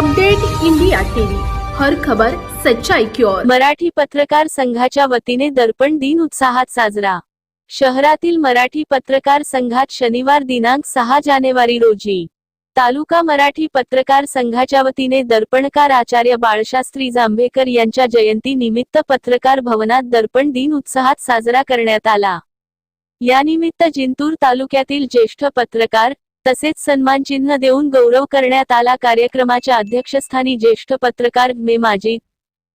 Update India TV. हर खबर सच्चाई की ओर. मराठी पत्रकार संघाच्या वतीने दर्पण दिन उत्साहात साजरा. शहरातील मराठी पत्रकार संघात शनिवार दिनांक सहा जानेवारी रोजी. तालुका मराठी पत्रकार संघाच्या वतीने दर्पणकार आचार्य बाळशास्त्री जांभेकर यांच्या जयंती निमित्त पत्रकार भवनात दर्पण दिन उत्साहात साजरा करण्यात आला. यानिमित्त जिंतूर तालुक्यातील ज्येष्ठ पत्रकार तसेच सन्मान चिन्ह देऊन गौरव करण्यात आला. कार्यक्रमाच्या अध्यक्षस्थानी ज्येष्ठ पत्रकार मे माजी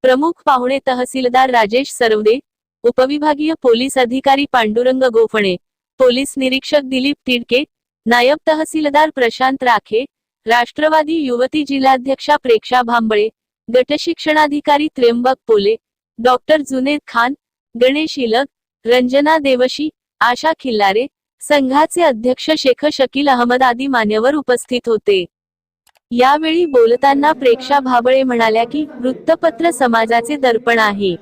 प्रमुख पाहुणे तहसीलदार राजेश सरवदे उपविभागीय पोलीस अधिकारी पांडुरंग गोफणे पोलीस निरीक्षक दिलीप तिडके नायब तहसीलदार प्रशांत राखे राष्ट्रवादी युवती जिल्हाध्यक्षा प्रेक्षा भांबळे गटशिक्षणाधिकारी त्र्यंबक पोले डॉक्टर जुनेद खान गणेश इलग रंजना देवशी आशा खिल्लारे संघाचे अध्यक्ष शेख शकील अहमद आदी मान्यवर उपस्थित होते. यावेळी बोलताना प्रेक्षा भाबळे म्हणाल्या की वृत्तपत्र समाजाचे दर्पण आहे.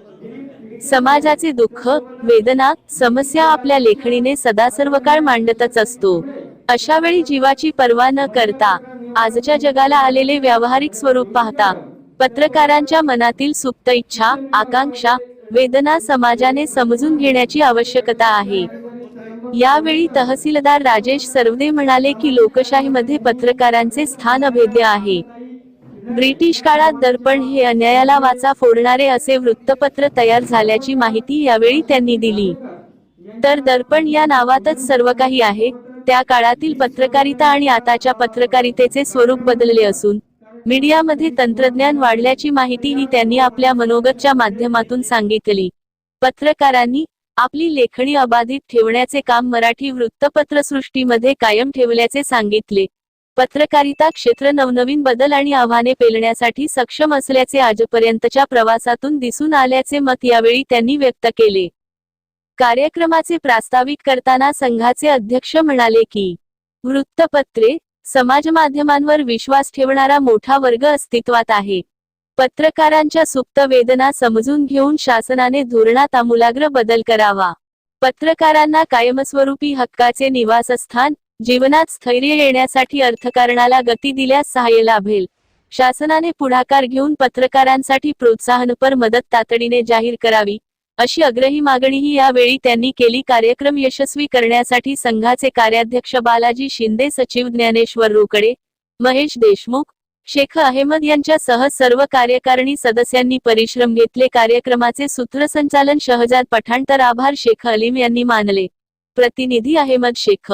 समाजाचे दुःख वेदना समस्या आपल्या लेखणीने सदा सर्व काळ मांडतच असतो. अशा वेळी जीवाची पर्वा न करता आजच्या जगाला आलेले व्यावहारिक स्वरूप पाहता पत्रकारांच्या मनातील सुप्त इच्छा आकांक्षा वेदना समाजाने समजून घेण्याची आवश्यकता आहे. यावेळी तहसीलदार राजेश सरवदे म्हणाले की लोकशाहीमध्ये पत्रकारांचे स्थान अभेद्य आहे. ब्रिटिश काळात दर्पण हे अन्यायाला वाचा फोडणारे असे वृत्तपत्र तयार झाल्याची माहिती यावेळी त्यांनी दिली. तर दर्पण या नावातच सर्व काही आहे त्या काळातील पत्रकारिता आणि आताच्या पत्रकारितेचे स्वरूप बदलले असून मीडियामध्ये तंत्रज्ञान वाढल्याची माहितीही त्यांनी आपल्या मनोगतच्या माध्यमातून सांगितली. पत्रकारांनी आपली लेखणी अबाधित ठेवण्याचे काम मराठी वृत्तपत्रसृष्टीमध्ये कायम ठेवल्याचे सांगितले. पत्रकारिता क्षेत्र नवनवीन बदल आणि आव्हाने पेलण्यासाठी सक्षम असल्याचे आजपर्यंतच्या प्रवासातून दिसून आल्याचे मत यावेळी त्यांनी व्यक्त केले. कार्यक्रमाचे प्रास्ताविक करताना संघाचे अध्यक्ष म्हणाले की वृत्तपत्रे समाज माध्यमांवर विश्वास ठेवणारा मोठा वर्ग अस्तित्वात आहे. पत्रकारांच्या सुप्त वेदना समजून घेऊन शासनाने धोरणात आमूलाग्र बदल करावा. पत्रकारांना कायमस्वरूपी हक्काचे निवासस्थान जीवनात स्थैर्य येण्यासाठी अर्थकारणाला गती दिल्यास सहाय्य लाभेल. शासनाने पुढाकार घेऊन पत्रकारांसाठी प्रोत्साहनपर मदत तातडीने जाहीर करावी अशी अग्रही मागणीही यावेळी त्यांनी केली. कार्यक्रम यशस्वी करण्यासाठी संघाचे कार्याध्यक्ष बालाजी शिंदे सचिव ज्ञानेश्वर रोकडे महेश देशमुख शेख अहमद यांच्यासह सर्व कार्यकारिणी सदस्यांनी परिश्रम घेतले. कार्यक्रमाचे सूत्रसंचालन शहजाद पठाण. तर आभार शेख अलीम यांनी मानले. प्रतिनिधी अहमद शेख.